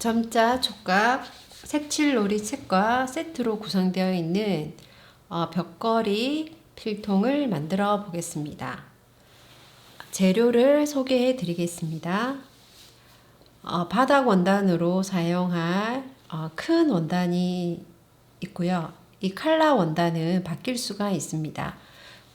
점자 촉각 색칠놀이 책과 세트로 구성되어 있는 어, 벽걸이 필통을 만들어 보겠습니다. 재료를 소개해 드리겠습니다. 어, 바닥 원단으로 사용할 어, 큰 원단이 있고요. 이 칼라 원단은 바뀔 수가 있습니다.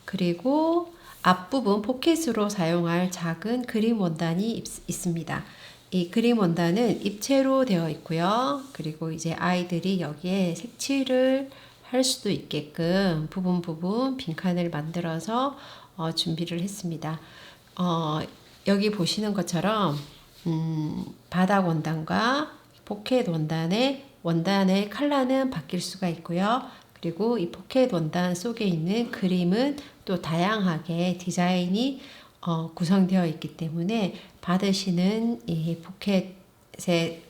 그리고 앞부분 포켓으로 사용할 작은 그림 원단이 있, 있습니다. 이 그림 원단은 입체로 되어 있고요. 그리고 이제 아이들이 여기에 색칠을 할 수도 있게끔 부분 부분 빈칸을 만들어서 어, 준비를 했습니다. 어, 여기 보시는 것처럼 음, 바닥 원단과 포켓 원단의 원단의 컬러는 바뀔 수가 있고요. 그리고 이 포켓 원단 속에 있는 그림은 또 다양하게 디자인이 어, 구성되어 있기 때문에 받으시는 이 포켓의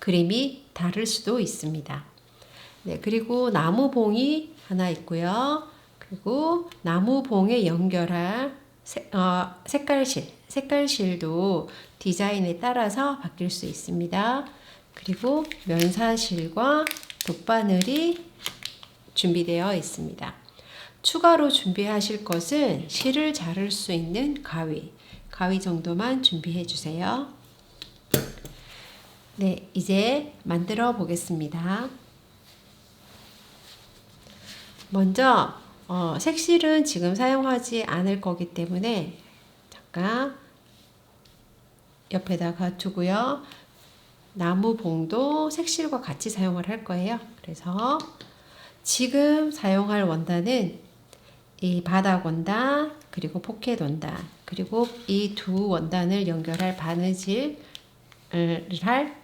그림이 다를 수도 있습니다. 네, 그리고 나무 봉이 하나 있고요. 그리고 나무 봉에 연결할 색, 어, 색깔실, 색깔실도 디자인에 따라서 바뀔 수 있습니다. 그리고 면사실과 돗바늘이 준비되어 있습니다. 추가로 준비하실 것은 실을 자를 수 있는 가위, 가위 정도만 준비해 주세요. 네, 이제 만들어 보겠습니다. 먼저 어, 색실은 지금 사용하지 않을 거기 때문에 잠깐 옆에다가 두고요. 나무 봉도 색실과 같이 사용을 할 거예요. 그래서 지금 사용할 원단은 이 바닥 원단 그리고 포켓 원단 그리고 이 두 원단을 연결할 바느질을 할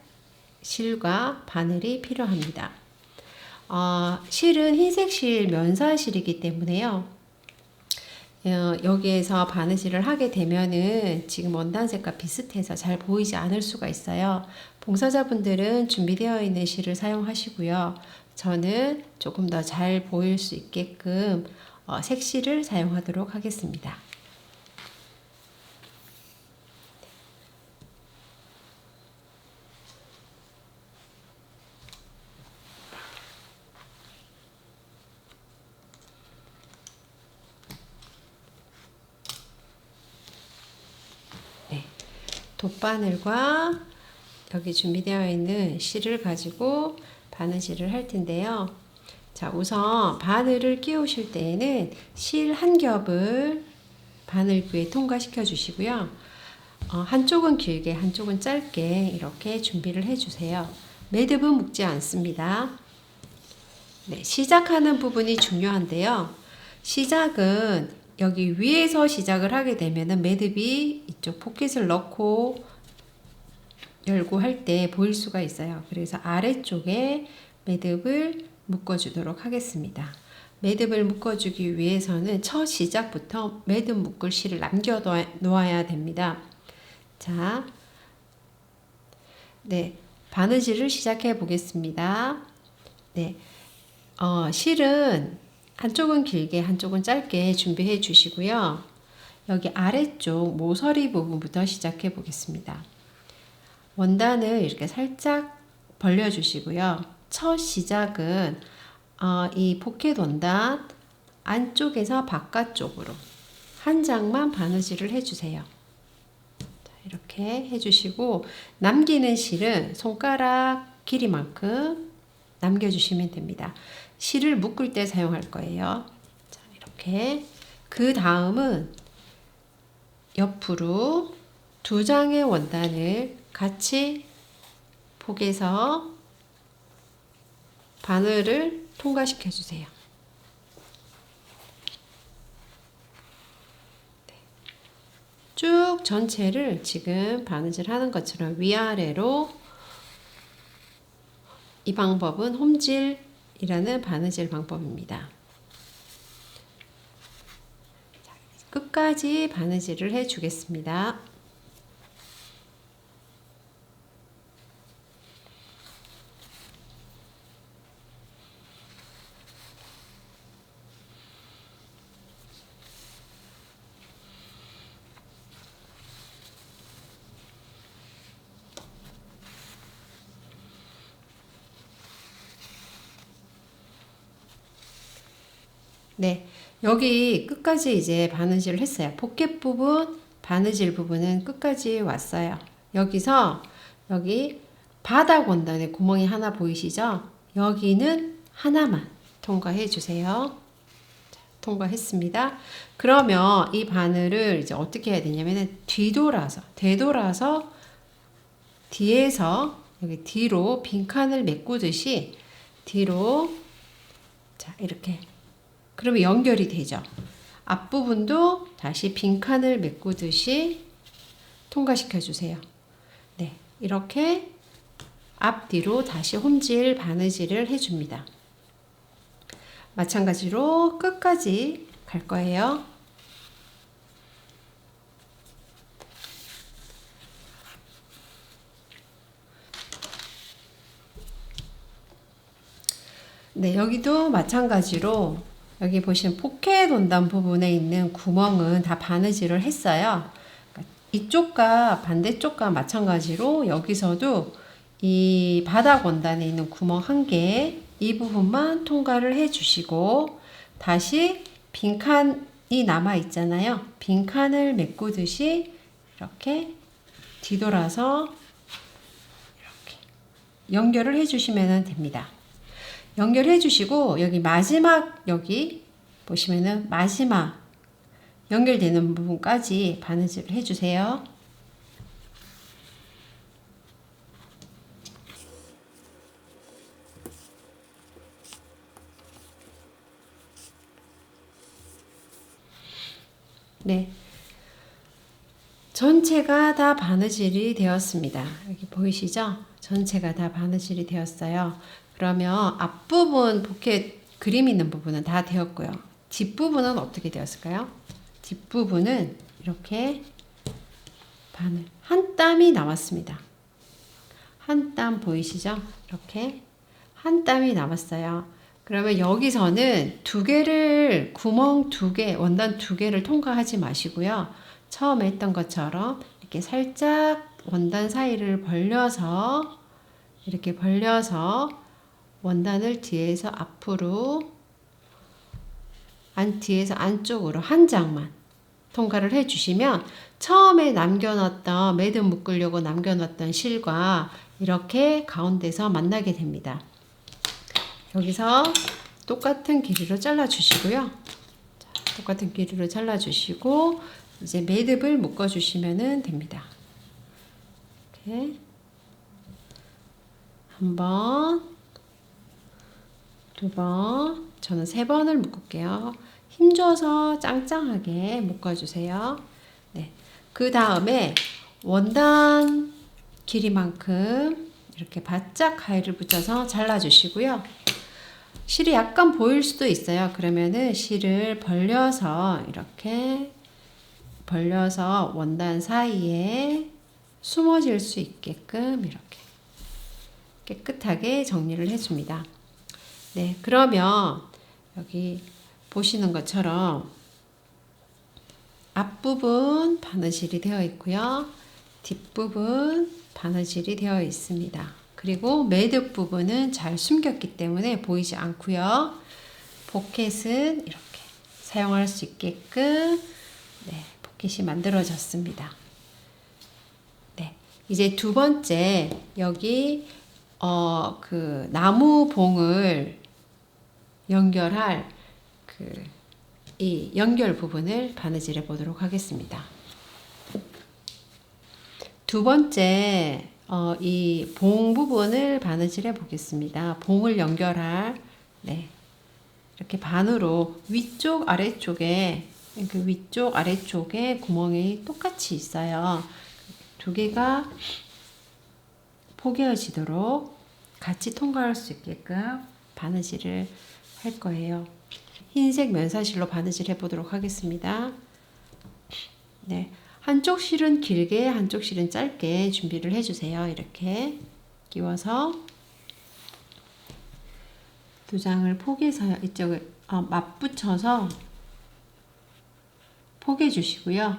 실과 바늘이 필요합니다. 어, 실은 흰색 실 면사실이기 때문에요. 어, 여기에서 바느질을 하게 되면은 지금 원단 색과 비슷해서 잘 보이지 않을 수가 있어요. 봉사자분들은 준비되어 있는 실을 사용하시고요. 저는 조금 더 잘 보일 수 있게끔 어, 색실을 사용하도록 하겠습니다. 네, 돗바늘과 여기 준비되어 있는 실을 가지고 바느질을 할 텐데요. 자, 우선 바늘을 끼우실 때에는 실 한 겹을 바늘구에 통과시켜 주시고요. 어, 한쪽은 길게, 한쪽은 짧게 이렇게 준비를 해 주세요. 매듭은 묶지 않습니다. 네, 시작하는 부분이 중요한데요. 시작은 여기 위에서 시작을 하게 되면은 매듭이 이쪽 포켓을 넣고 열고 할 때 보일 수가 있어요. 그래서 아래쪽에 매듭을 묶어주도록 하겠습니다. 매듭을 묶어주기 위해서는 첫 시작부터 매듭 묶을 실을 남겨 놓아야 됩니다. 자, 네, 바느질을 시작해 보겠습니다. 네, 어, 실은 한쪽은 길게, 한쪽은 짧게 준비해 주시고요. 여기 아래쪽 모서리 부분부터 시작해 보겠습니다. 원단을 이렇게 살짝 벌려 주시고요. 첫 시작은 어, 이 포켓 원단 안쪽에서 바깥쪽으로 한 장만 바느질을 해주세요. 자, 이렇게 해주시고 남기는 실은 손가락 길이만큼 남겨주시면 됩니다. 실을 묶을 때 사용할 거예요. 자, 이렇게 그 다음은 옆으로 두 장의 원단을 같이 폭에서 바늘을 통과시켜 주세요. 네. 쭉 전체를 지금 바느질 하는 것처럼 위아래로 이 방법은 홈질이라는 바느질 방법입니다. 끝까지 바느질을 해 주겠습니다. 네. 여기 끝까지 이제 바느질을 했어요. 포켓 부분, 바느질 부분은 끝까지 왔어요. 여기서 여기 바닥 원단에 구멍이 하나 보이시죠? 여기는 하나만 통과해 주세요. 자, 통과했습니다. 그러면 이 바늘을 이제 어떻게 해야 되냐면은 뒤돌아서, 되돌아서 뒤에서 여기 뒤로 빈칸을 메꾸듯이 뒤로 자, 이렇게. 그러면 연결이 되죠. 앞부분도 다시 빈칸을 메꾸듯이 통과시켜 주세요. 네. 이렇게 앞뒤로 다시 홈질 바느질을 해줍니다. 마찬가지로 끝까지 갈 거예요. 네, 여기도 마찬가지로 여기 보시면 포켓 원단 부분에 있는 구멍은 다 바느질을 했어요. 그러니까 이쪽과 반대쪽과 마찬가지로 여기서도 이 바닥 원단에 있는 구멍 한 개, 이 부분만 통과를 해 주시고 다시 빈칸이 남아 있잖아요. 빈칸을 메꾸듯이 이렇게 뒤돌아서 이렇게 연결을 해 주시면 됩니다. 연결해 주시고 여기 마지막 여기 보시면은 마지막 연결되는 부분까지 바느질을 해 주세요. 네. 전체가 다 바느질이 되었습니다. 여기 보이시죠? 전체가 다 바느질이 되었어요. 그러면 앞부분 포켓 그림 있는 부분은 다 되었고요. 뒷부분은 어떻게 되었을까요? 뒷부분은 이렇게 바늘 한 땀이 남았습니다. 한 땀 보이시죠? 이렇게 한 땀이 남았어요. 그러면 여기서는 두 개를 구멍 두 개, 원단 두 개를 통과하지 마시고요. 처음에 했던 것처럼 이렇게 살짝 원단 사이를 벌려서 이렇게 벌려서 원단을 뒤에서 앞으로 안 뒤에서 안쪽으로 한 장만 통과를 해 주시면 처음에 남겨놨던 매듭 묶으려고 남겨놨던 실과 이렇게 가운데서 만나게 됩니다. 여기서 똑같은 길이로 잘라 주시고요. 똑같은 길이로 잘라 주시고 이제 매듭을 묶어 주시면 됩니다. 이렇게 한 번, 두 번, 저는 세 번을 묶을게요. 힘줘서 짱짱하게 묶어주세요. 네. 그 다음에 원단 길이만큼 이렇게 바짝 가위를 붙여서 잘라주시고요. 실이 약간 보일 수도 있어요. 그러면은 실을 벌려서 이렇게 벌려서 원단 사이에 숨어질 수 있게끔 이렇게 깨끗하게 정리를 해줍니다. 네, 그러면 여기 보시는 것처럼 앞부분 바느질이 되어 있고요. 뒷부분 바느질이 되어 있습니다. 그리고 매듭 부분은 잘 숨겼기 때문에 보이지 않고요. 포켓은 이렇게 사용할 수 있게끔 네, 포켓이 만들어졌습니다. 네, 이제 두 번째 여기 어, 그 나무 봉을 연결할 그 이 연결 부분을 바느질해 보도록 하겠습니다. 두 번째 어, 이 봉 부분을 바느질해 보겠습니다. 봉을 연결할 네. 이렇게 반으로 위쪽 아래쪽에 그 위쪽 아래쪽에 구멍이 똑같이 있어요. 두 개가 포개어지도록 같이 통과할 수 있게끔 바느질을 할 거예요. 흰색 면사실로 바느질 해보도록 하겠습니다. 네. 한쪽 실은 길게, 한쪽 실은 짧게 준비를 해주세요. 이렇게 끼워서 두 장을 포개서 이쪽을 어, 맞붙여서 포개 주시고요.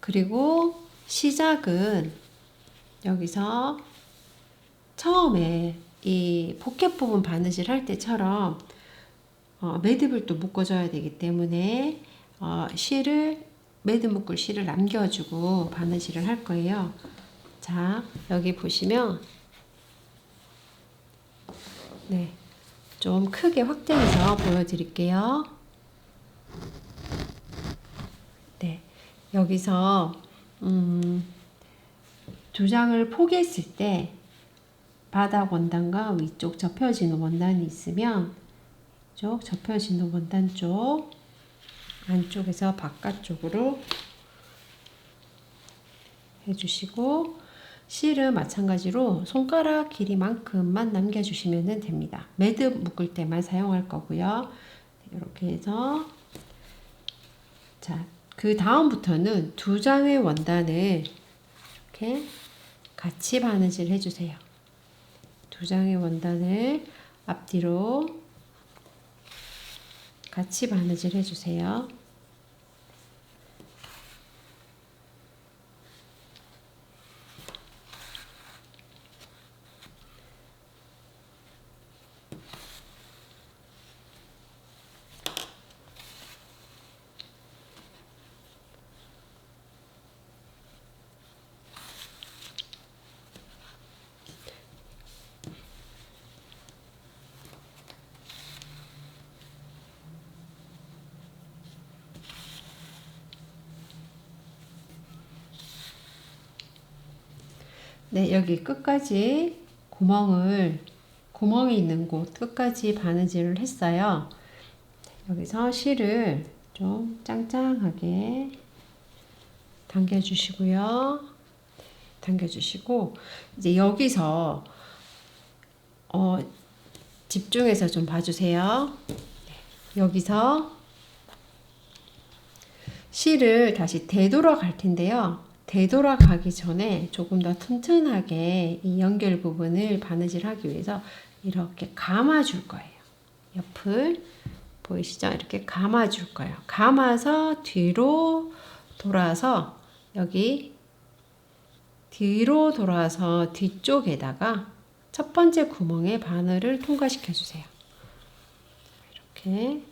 그리고 시작은 여기서 처음에 이 포켓 부분 바느질 할 때처럼 어, 매듭을 또 묶어줘야 되기 때문에 어, 실을 매듭 묶을 실을 남겨주고 바느질을 할 거예요. 자 여기 보시면 네, 좀 크게 확대해서 보여드릴게요. 네, 여기서 음, 두 장을 포개했을 때 바닥 원단과 위쪽 접혀지는 원단이 있으면 쪽 접혀지는 원단 쪽 안쪽에서 바깥쪽으로 해주시고 실은 마찬가지로 손가락 길이만큼만 남겨주시면 됩니다. 매듭 묶을 때만 사용할 거고요. 이렇게 해서 자, 그 다음부터는 두 장의 원단을 이렇게 같이 바느질 해주세요. 두 장의 원단을 앞뒤로 같이 바느질 해주세요. 네, 여기 끝까지 구멍을 구멍이 있는 곳 끝까지 바느질을 했어요. 여기서 실을 좀 짱짱하게 당겨 주시고요. 당겨 주시고 이제 여기서 어 집중해서 좀 봐주세요. 여기서 실을 다시 되돌아갈 텐데요. 되돌아가기 전에 조금 더 튼튼하게 이 연결 부분을 바느질 하기 위해서 이렇게 감아줄 거예요. 옆을 보이시죠? 이렇게 감아줄 거예요. 감아서 뒤로 돌아서 여기 뒤로 돌아서 뒤쪽에다가 첫 번째 구멍에 바늘을 통과시켜 주세요. 이렇게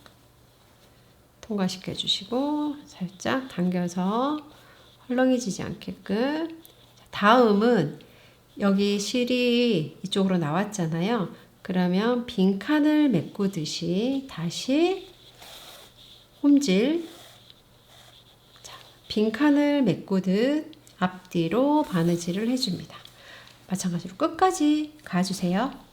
통과시켜 주시고 살짝 당겨서 헐렁해지지 않게끔 다음은 여기 실이 이쪽으로 나왔잖아요. 그러면 빈 칸을 메꾸듯이 다시 홈질 자, 빈 칸을 메꾸듯 앞뒤로 바느질을 해줍니다. 마찬가지로 끝까지 가주세요.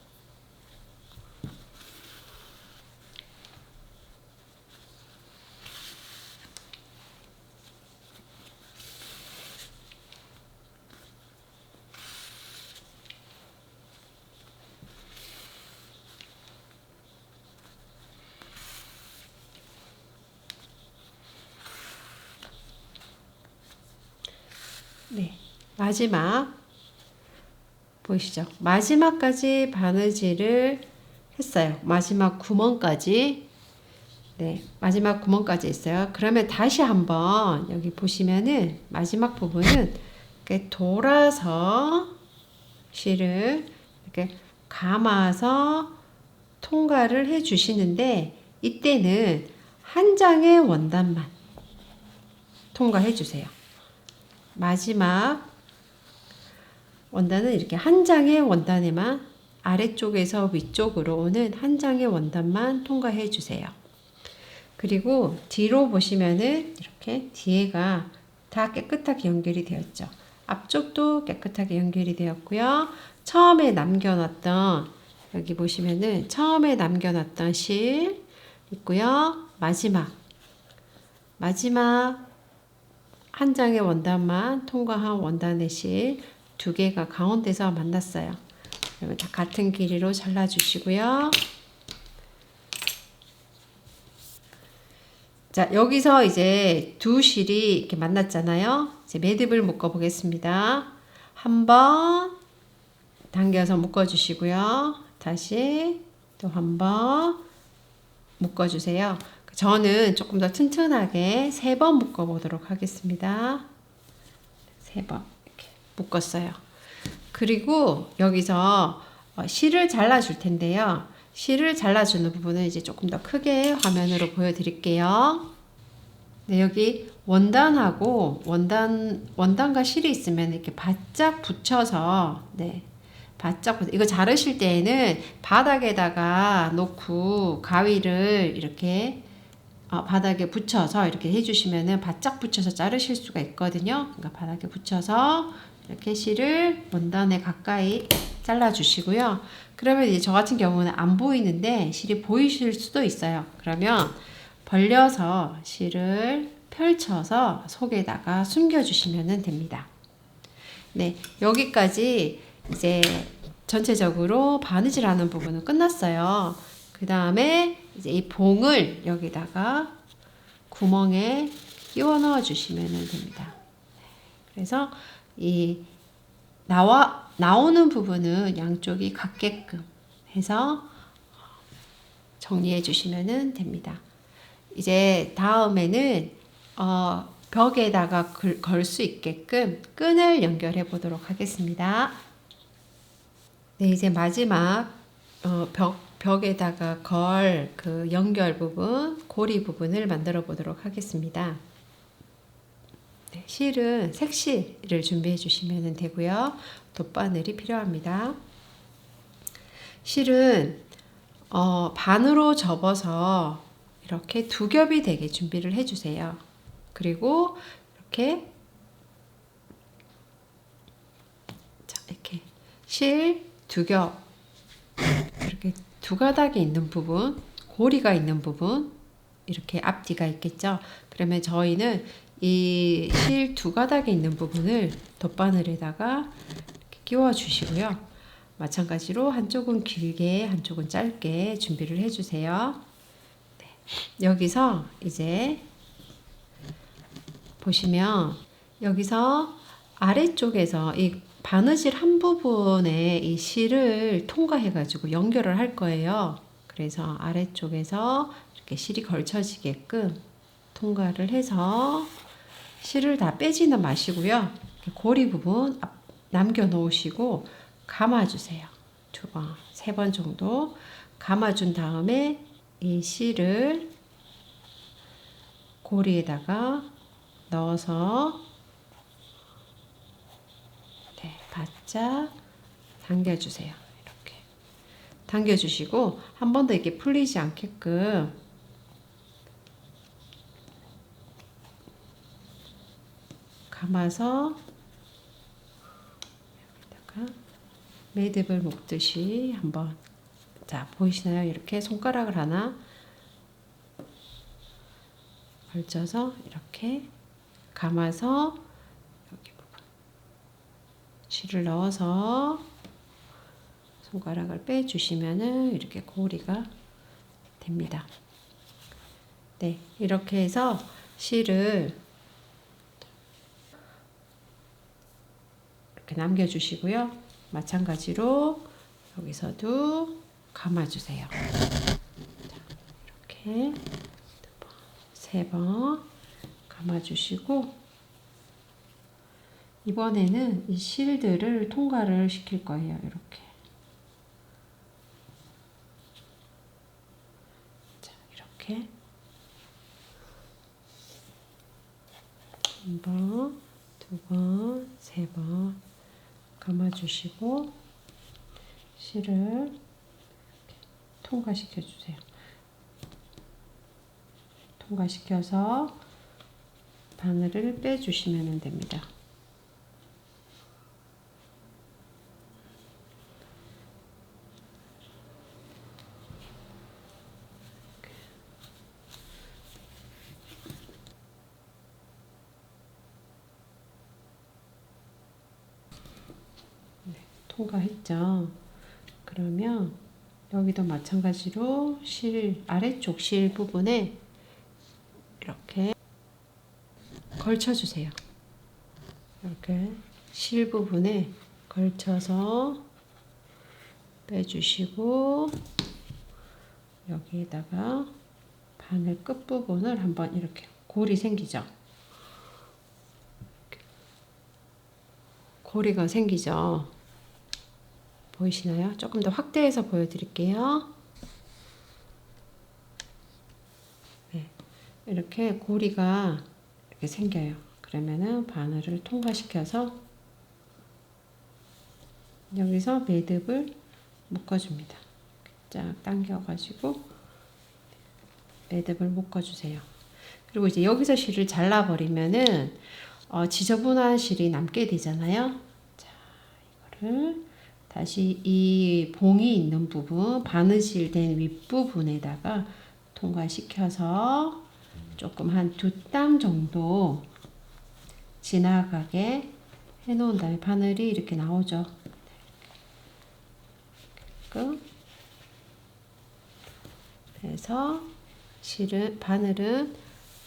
네, 마지막 보이시죠? 마지막까지 바느질을 했어요. 마지막 구멍까지. 네, 마지막 구멍까지 했어요. 그러면 다시 한번 여기 보시면은 마지막 부분은 이렇게 돌아서 실을 이렇게 감아서 통과를 해 주시는데 이때는 한 장의 원단만 통과해 주세요. 마지막 원단은 이렇게 한 장의 원단에만 아래쪽에서 위쪽으로 오는 한 장의 원단만 통과해 주세요. 그리고 뒤로 보시면은 이렇게 뒤에가 다 깨끗하게 연결이 되었죠. 앞쪽도 깨끗하게 연결이 되었고요. 처음에 남겨놨던 여기 보시면은 처음에 남겨놨던 실 있고요. 마지막 마지막 한 장의 원단만 통과한 원단의 실두 개가 가운데서 만났어요. 그러면 다 같은 길이로 잘라주시고요. 자, 여기서 이제 두 실이 이렇게 만났잖아요. 이제 매듭을 묶어 보겠습니다. 한번 당겨서 묶어 주시고요. 다시 또 한번 묶어 주세요. 저는 조금 더 튼튼하게 세 번 묶어 보도록 하겠습니다. 세 번 이렇게 묶었어요. 그리고 여기서 어, 실을 잘라 줄 텐데요. 실을 잘라 주는 부분은 이제 조금 더 크게 화면으로 보여 드릴게요. 네, 여기 원단하고 원단 원단과 실이 있으면 이렇게 바짝 붙여서 네. 바짝 붙 이거 자르실 때에는 바닥에다가 놓고 가위를 이렇게 어, 바닥에 붙여서 이렇게 해주시면은 바짝 붙여서 자르실 수가 있거든요. 그러니까 바닥에 붙여서 이렇게 실을 원단에 가까이 잘라주시고요. 그러면 이제 저 같은 경우는 안 보이는데 실이 보이실 수도 있어요. 그러면 벌려서 실을 펼쳐서 속에다가 숨겨주시면 됩니다. 네, 여기까지 이제 전체적으로 바느질 하는 부분은 끝났어요. 그 다음에 이제 이 봉을 여기다가 구멍에 끼워 넣어 주시면 됩니다. 그래서 이 나와 나오는 부분은 양쪽이 같게끔 해서 정리해 주시면 됩니다. 이제 다음에는 어, 벽에다가 걸 수 있게끔 끈을 연결해 보도록 하겠습니다. 네, 이제 마지막 어, 벽 벽에다가 걸 그 연결 부분, 고리 부분을 만들어 보도록 하겠습니다. 네, 실은 색실을 준비해 주시면 되고요. 돗바늘이 필요합니다. 실은 어, 반으로 접어서 이렇게 두 겹이 되게 준비를 해 주세요. 그리고 이렇게 자, 이렇게 실 두 겹 이렇게 두 가닥이 있는 부분, 고리가 있는 부분 이렇게 앞뒤가 있겠죠. 그러면 저희는 이 실 두 가닥에 있는 부분을 덧바늘에다가 끼워 주시고요. 마찬가지로 한쪽은 길게 한쪽은 짧게 준비를 해주세요. 네. 여기서 이제 보시면 여기서 아래쪽에서 이 바느질 한 부분에 이 실을 통과해 가지고 연결을 할 거예요. 그래서 아래쪽에서 이렇게 실이 걸쳐지게끔 통과를 해서 실을 다 빼지는 마시고요. 고리 부분 남겨 놓으시고 감아 주세요. 두 번, 세 번 정도 감아 준 다음에 이 실을 고리에다가 넣어서 네, 바짝 당겨주세요. 이렇게 당겨주시고 한 번 더 이렇게 풀리지 않게끔 감아서 여기다가 매듭을 묶듯이 한번 자 보이시나요? 이렇게 손가락을 하나 걸쳐서 이렇게 감아서 실을 넣어서 손가락을 빼주시면은 이렇게 고리가 됩니다. 네, 이렇게 해서 실을 이렇게 남겨주시고요. 마찬가지로 여기서도 감아주세요. 이렇게 세 번 감아주시고 이번에는 이 실들을 통과를 시킬 거예요. 이렇게. 자, 이렇게. 한 번, 두 번, 세 번 감아주시고 실을 통과시켜 주세요. 통과시켜서 바늘을 빼주시면 됩니다. 네, 통과했죠. 그러면 여기도 마찬가지로 실 아래쪽 실 부분에 이렇게 걸쳐주세요. 이렇게 실 부분에 걸쳐서 빼주시고 여기에다가 바늘 끝 부분을 한번 이렇게 골이 생기죠. 고리가 생기죠. 보이시나요? 조금 더 확대해서 보여드릴게요. 네, 이렇게 고리가 이렇게 생겨요. 그러면은 바늘을 통과시켜서 여기서 매듭을 묶어줍니다. 쫙 당겨가지고 매듭을 묶어주세요. 그리고 이제 여기서 실을 잘라버리면은 어, 지저분한 실이 남게 되잖아요. 자, 이거를 다시 이 봉이 있는 부분, 바느질 된 윗부분에다가 통과시켜서 조금 한 두 땀 정도 지나가게 해놓은 다음에 바늘이 이렇게 나오죠. 그 그래서 실은 바늘은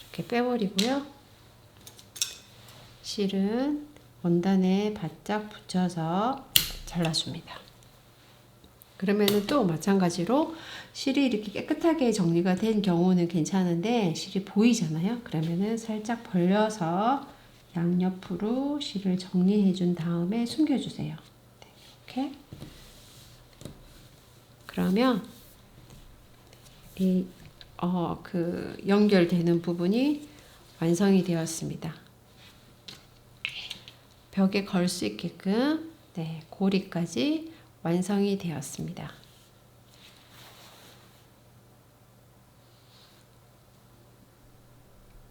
이렇게 빼버리고요. 실은 원단에 바짝 붙여서 잘라줍니다. 그러면은 또 마찬가지로 실이 이렇게 깨끗하게 정리가 된 경우는 괜찮은데 실이 보이잖아요. 그러면은 살짝 벌려서 양옆으로 실을 정리해 준 다음에 숨겨주세요. 네, 이렇게. 그러면 이, 어, 그 연결되는 부분이 완성이 되었습니다. 벽에 걸 수 있게끔 네, 고리까지 완성이 되었습니다.